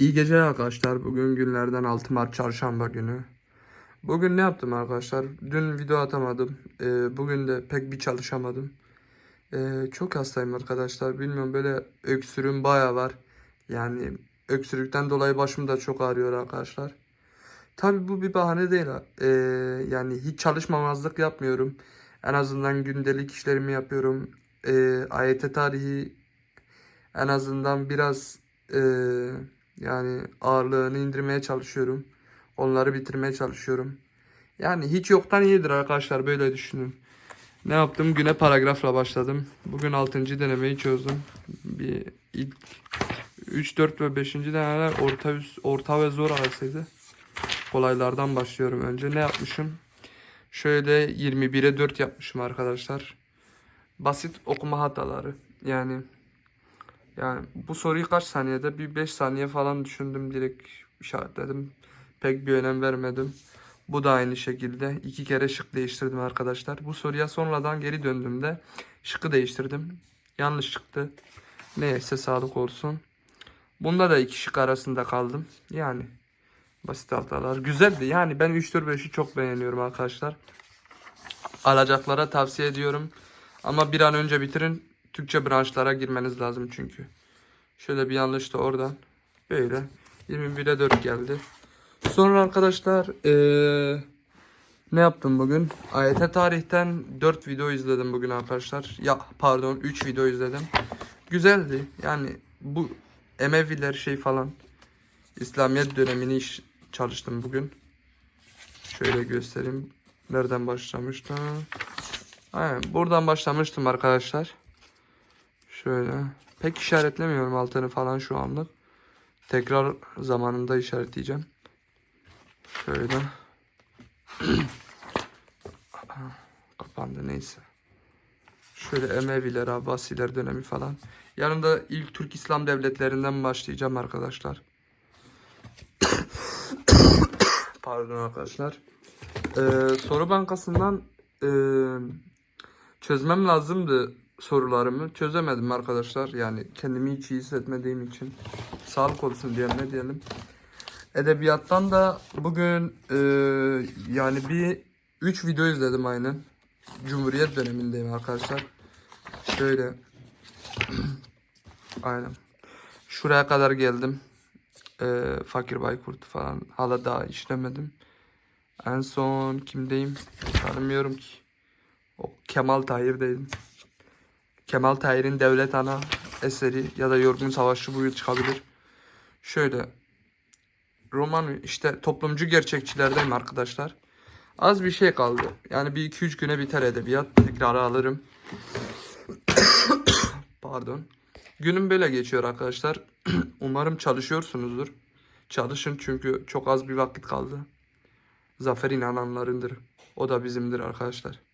İyi geceler arkadaşlar. Bugün günlerden 6 Mart çarşamba günü. Bugün ne yaptım arkadaşlar? Dün video atamadım. Ee, bugün de pek bir çalışamadım. Ee, çok hastayım arkadaşlar. Bilmiyorum böyle öksürüğüm baya var. Yani öksürükten dolayı başım da çok ağrıyor arkadaşlar. Tabi bu bir bahane değil. Ee, yani hiç çalışmamazlık yapmıyorum. En azından gündelik işlerimi yapıyorum. Ee, AYT tarihi en azından biraz eee, yani ağırlığını indirmeye çalışıyorum. Onları bitirmeye çalışıyorum. Yani hiç yoktan iyidir arkadaşlar böyle düşünün. Ne yaptım? Güne paragrafla başladım. Bugün 6. denemeyi çözdüm. Bir ilk 3, 4 ve 5. denemeler orta üst, orta ve zor arasıydı. Kolaylardan başlıyorum önce. Ne yapmışım? Şöyle 21'e 4 yapmışım arkadaşlar. Basit okuma hataları. Yani yani bu soruyu kaç saniyede? Bir 5 saniye falan düşündüm direkt işaretledim. Pek bir önem vermedim. Bu da aynı şekilde. iki kere şık değiştirdim arkadaşlar. Bu soruya sonradan geri döndüğümde şıkkı değiştirdim. Yanlış çıktı. Neyse sağlık olsun. Bunda da iki şık arasında kaldım. Yani basit hatalar. Güzeldi. Yani ben 3 4 5'i çok beğeniyorum arkadaşlar. Alacaklara tavsiye ediyorum. Ama bir an önce bitirin. Türkçe branşlara girmeniz lazım çünkü. Şöyle bir yanlış da oradan. Böyle. 21'e 4 geldi. Sonra arkadaşlar eee, ne yaptım bugün? AYT tarihten 4 video izledim bugün arkadaşlar. Ya pardon 3 video izledim. Güzeldi. Yani bu Emeviler şey falan. İslamiyet dönemini iş çalıştım bugün. Şöyle göstereyim. Nereden başlamıştım? Aynen buradan başlamıştım arkadaşlar. Şöyle. Pek işaretlemiyorum altını falan şu anlık. Tekrar zamanında işaretleyeceğim. Şöyle. Kapandı neyse. Şöyle Emeviler, Abbasiler dönemi falan. Yanında ilk Türk İslam devletlerinden başlayacağım arkadaşlar. Pardon arkadaşlar. Ee, soru bankasından ee, çözmem lazımdı sorularımı. Çözemedim arkadaşlar. Yani kendimi hiç iyi hissetmediğim için. Sağlık olsun diyelim ne diyelim. Edebiyattan da bugün ee, yani bir 3 video izledim aynen. Cumhuriyet dönemindeyim arkadaşlar. Şöyle. aynen. Şuraya kadar geldim. Ee, Fakir Baykurt falan. Hala daha işlemedim. En son kimdeyim? Tanımıyorum ki. O Kemal Tahir'deydim. Kemal Tahir'in Devlet Ana eseri ya da Yorgun Savaşçı bu yıl çıkabilir. Şöyle. Roman işte toplumcu gerçekçilerdeyim arkadaşlar. Az bir şey kaldı. Yani bir 2-3 güne biter edebiyat. Tekrarı alırım. Pardon. Günüm böyle geçiyor arkadaşlar. Umarım çalışıyorsunuzdur. Çalışın çünkü çok az bir vakit kaldı. Zafer inananlarındır. O da bizimdir arkadaşlar.